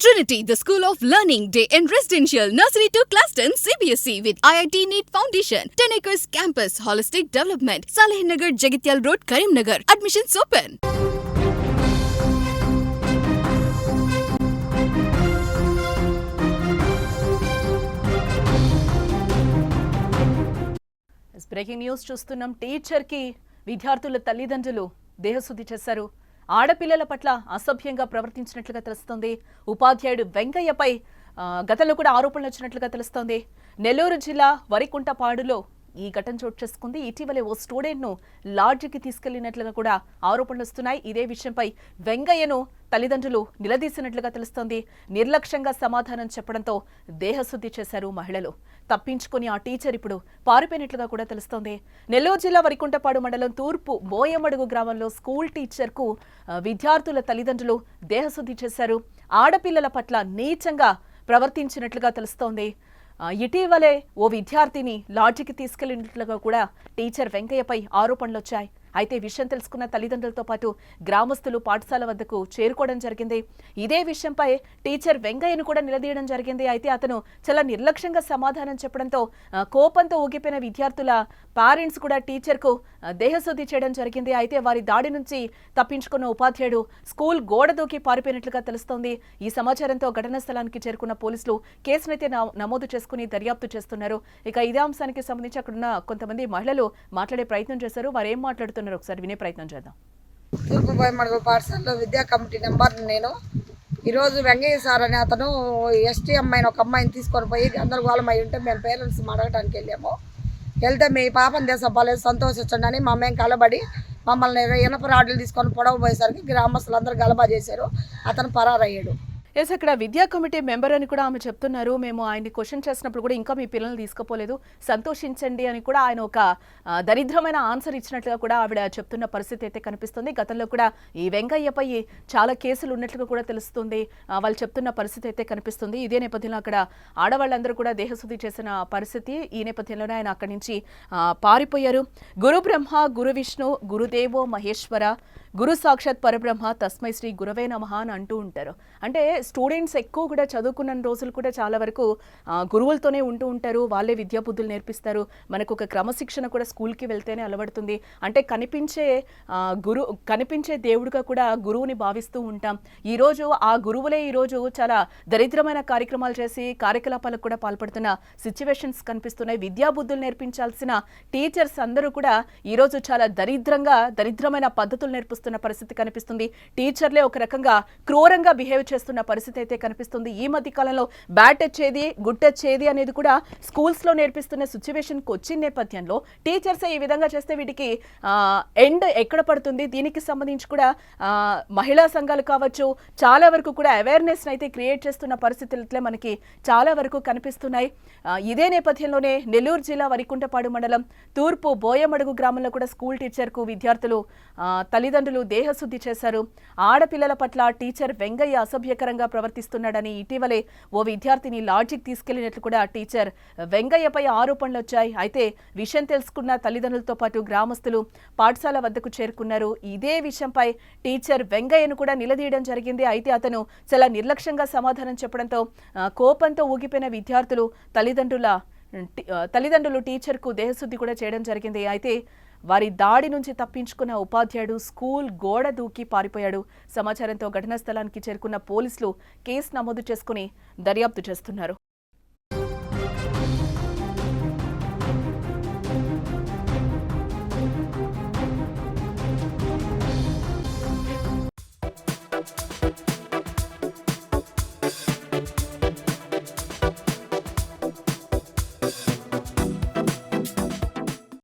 Trinity, the School of Learning, Day and Residential, Nursery to Class 10, CBSE with IIT NEET Foundation, 10 acres campus, holistic development, Saleh Nagar, Jagityal Road, Karimnagar. Admissions open. Breaking news చూస్తున్నాం టీచర్కి విద్యార్థుల తల్లిదండ్రులు దేహశుద్ధి చేశారు ఆడపిల్లల పట్ల అసభ్యంగా ప్రవర్తించినట్లుగా తెలుస్తోంది. ఉపాధ్యాయుడు వెంకయ్యపై గతంలో కూడా ఆరోపణలు వచ్చినట్లుగా తెలుస్తోంది. నెల్లూరు జిల్లా వరికుంటపాడులో ఈ ఘటన చోటు చేసుకుంది. ఇటీవలే ఓ స్టూడెంట్ను లాడ్జికి తీసుకెళ్ళినట్లుగా కూడా ఆరోపణలు వస్తున్నాయి. ఇదే విషయంపై వెంగయ్యను తల్లిదండ్రులు నిలదీసినట్లుగా తెలుస్తోంది. నిర్లక్ష్యంగా సమాధానం చెప్పడంతో దేహశుద్ధి చేశారు మహిళలు. తప్పించుకుని ఆ టీచర్ ఇప్పుడు పారిపోయినట్లుగా కూడా తెలుస్తోంది. నెల్లూరు జిల్లా వరికుంటపాడు మండలం తూర్పు బోయమడుగు గ్రామంలో స్కూల్ టీచర్కు విద్యార్థుల తల్లిదండ్రులు దేహశుద్ధి చేశారు. ఆడపిల్లల పట్ల నీచంగా ప్రవర్తించినట్లుగా తెలుస్తోంది. ఇటీవలే ఓ విద్యార్థిని లాడ్జికి తీసుకెళ్ళినట్లుగా కూడా టీచర్ వెంకయ్యపై ఆరోపణలు వచ్చాయి అయితే విషయం తెలుసుకున్న తల్లిదండ్రులతో పాటు గ్రామస్తులు పాఠశాల వద్దకు చేరుకోవడం జరిగింది. ఇదే విషయంపై టీచర్ వెంకయ్యను కూడా నిలదీయడం జరిగింది. అయితే అతను చాలా నిర్లక్ష్యంగా సమాధానం చెప్పడంతో కోపంతో ఊగిపోయిన విద్యార్థుల పేరెంట్స్ కూడా టీచర్కు దేహశుద్ధి చేయడం జరిగింది. అయితే వారి దాడి నుంచి తప్పించుకున్న ఉపాధ్యాయుడు స్కూల్ గోడ దూకి పారిపోయినట్లుగా తెలుస్తోంది. ఈ సమాచారంతో ఘటనా స్థలానికి చేరుకున్న పోలీసులు కేసునైతే నమోదు చేసుకుని దర్యాప్తు చేస్తున్నారు. ఇక ఇదే అంశానికి సంబంధించి అక్కడున్న కొంతమంది మహిళలు మాట్లాడే ప్రయత్నం చేశారు. వారు ఏం మాట్లాడుతున్నారు? ఒకసారి వినే ప్రయత్నం చేద్దాం. తూర్పు పాఠశాలలో విద్యా కమిటీ నెంబర్ నేను. ఈరోజు వెంకయ్య సార్ అనే అతను ఎస్టీ అమ్మాయిని ఒక అమ్మాయిని తీసుకొని పోయి గందరగోళం అయి ఉంటే మేము పేరెంట్స్ అడగడానికి వెళ్ళాము. వెళ్తే మీ పాపని దేశపాలేదు సంతోషించండి అని మా మేము కలబడి మమ్మల్ని ఇనప రాడ్లు తీసుకొని పొడవ పోయేసరికి గ్రామస్తులందరూ గలబా చేశారు. అతను పరారయ్యాడు. ఎస్ అక్కడ విద్యా కమిటీ మెంబర్ అని కూడా ఆమె చెప్తున్నారు. మేము ఆయన్ని క్వశ్చన్ చేసినప్పుడు కూడా ఇంకా మీ పిల్లల్ని తీసుకుపోలేదు. సంతోషించండి అని కూడా ఆయన ఒక దరిద్రమైన ఆన్సర్ ఇచ్చినట్లుగా కూడా ఆవిడ చెప్తున్న పరిస్థితి అయితే కనిపిస్తుంది. గతంలో కూడా ఈ వెంకయ్యపై చాలా కేసులు ఉన్నట్లుగా కూడా తెలుస్తుంది. వాళ్ళు చెప్తున్న పరిస్థితి అయితే కనిపిస్తుంది. ఇదే నేపథ్యంలో అక్కడ ఆడవాళ్ళందరూ కూడా దేహశుద్ధి చేసిన పరిస్థితి ఈ నేపథ్యంలోనే ఆయన అక్కడి నుంచి పారిపోయారు. గురు బ్రహ్మ గురు విష్ణు గురుదేవో మహేశ్వర గురు సాక్షాత్ పరబ్రహ్మ తస్మై శ్రీ గురవే నమః అని అంటూ ఉంటారు. అంటే స్టూడెంట్స్ ఎక్కువ కూడా చదువుకున్న రోజులు కూడా చాలా వరకు గురువులతోనే ఉంటూ ఉంటారు. వాళ్ళే విద్యా బుద్ధులు నేర్పిస్తారు. మనకు ఒక క్రమశిక్షణ కూడా స్కూల్కి వెళ్తేనే అలవడుతుంది. అంటే కనిపించే గురు కనిపించే దేవుడిగా కూడా గురువుని భావిస్తూ ఉంటాం. ఈరోజు ఆ గురువులే ఈరోజు చాలా దరిద్రమైన కార్యక్రమాలు చేసి కార్యకలాపాలకు కూడా పాల్పడుతున్న సిచ్యువేషన్స్ కనిపిస్తున్నాయి. విద్యా బుద్ధులు నేర్పించాల్సిన టీచర్స్ అందరూ కూడా ఈరోజు చాలా దరిద్రంగా దరిద్రమైన పద్ధతులు నేర్పిస్తున్న పరిస్థితి కనిపిస్తుంది. టీచర్లే ఒక రకంగా క్రూరంగా బిహేవ్ చేస్తున్న పరిస్థితి అయితే కనిపిస్తుంది. ఈ మధ్య కాలంలో బ్యాట్ వచ్చేది గుడ్ వచ్చేది అనేది కూడా స్కూల్స్లో నేర్పిస్తున్న సిచ్యువేషన్కి వచ్చిన నేపథ్యంలో టీచర్స్ ఈ విధంగా చేస్తే వీటికి ఎండ్ ఎక్కడ పడుతుంది? దీనికి సంబంధించి కూడా మహిళా సంఘాలు కావచ్చు చాలా వరకు కూడా అవేర్నెస్ అయితే క్రియేట్ చేస్తున్న పరిస్థితులు మనకి చాలా వరకు కనిపిస్తున్నాయి. ఇదే నేపథ్యంలోనే నెల్లూరు జిల్లా వరికుంటపాడు మండలం తూర్పు బోయమడుగు గ్రామంలో కూడా స్కూల్ టీచర్కు విద్యార్థులు తల్లిదండ్రులు తల్లిదండ్రులు దేహశుద్ధి చేశారు. ఆడపిల్లల పట్ల టీచర్ వెంగయ్య అసభ్యకరంగా ప్రవర్తిస్తున్నాడని ఇటీవలే ఓ విద్యార్థిని లాడ్జికి తీసుకెళ్ళినట్లు కూడా టీచర్ వెంగయ్యపై ఆరోపణలు వచ్చాయి అయితే విషయం తెలుసుకున్న తల్లిదండ్రులతో పాటు గ్రామస్తులు పాఠశాల వద్దకు చేరుకున్నారు. ఇదే విషయంపై టీచర్ వెంగయ్యను కూడా నిలదీయడం జరిగింది. అయితే అతను చాలా నిర్లక్ష్యంగా సమాధానం చెప్పడంతో కోపంతో ఊగిపోయిన విద్యార్థులు తల్లిదండ్రుల తల్లిదండ్రులు టీచర్కు దేహశుద్ధి కూడా చేయడం జరిగింది. అయితే వారి దాడి నుంచి తప్పించుకున్న ఉపాధ్యాయుడు స్కూల్ గోడ దూకి పారిపోయాడు. సమాచారంతో ఘటనా స్థలానికి చేరుకున్న పోలీసులు కేసు నమోదు చేసుకుని దర్యాప్తు చేస్తున్నారు.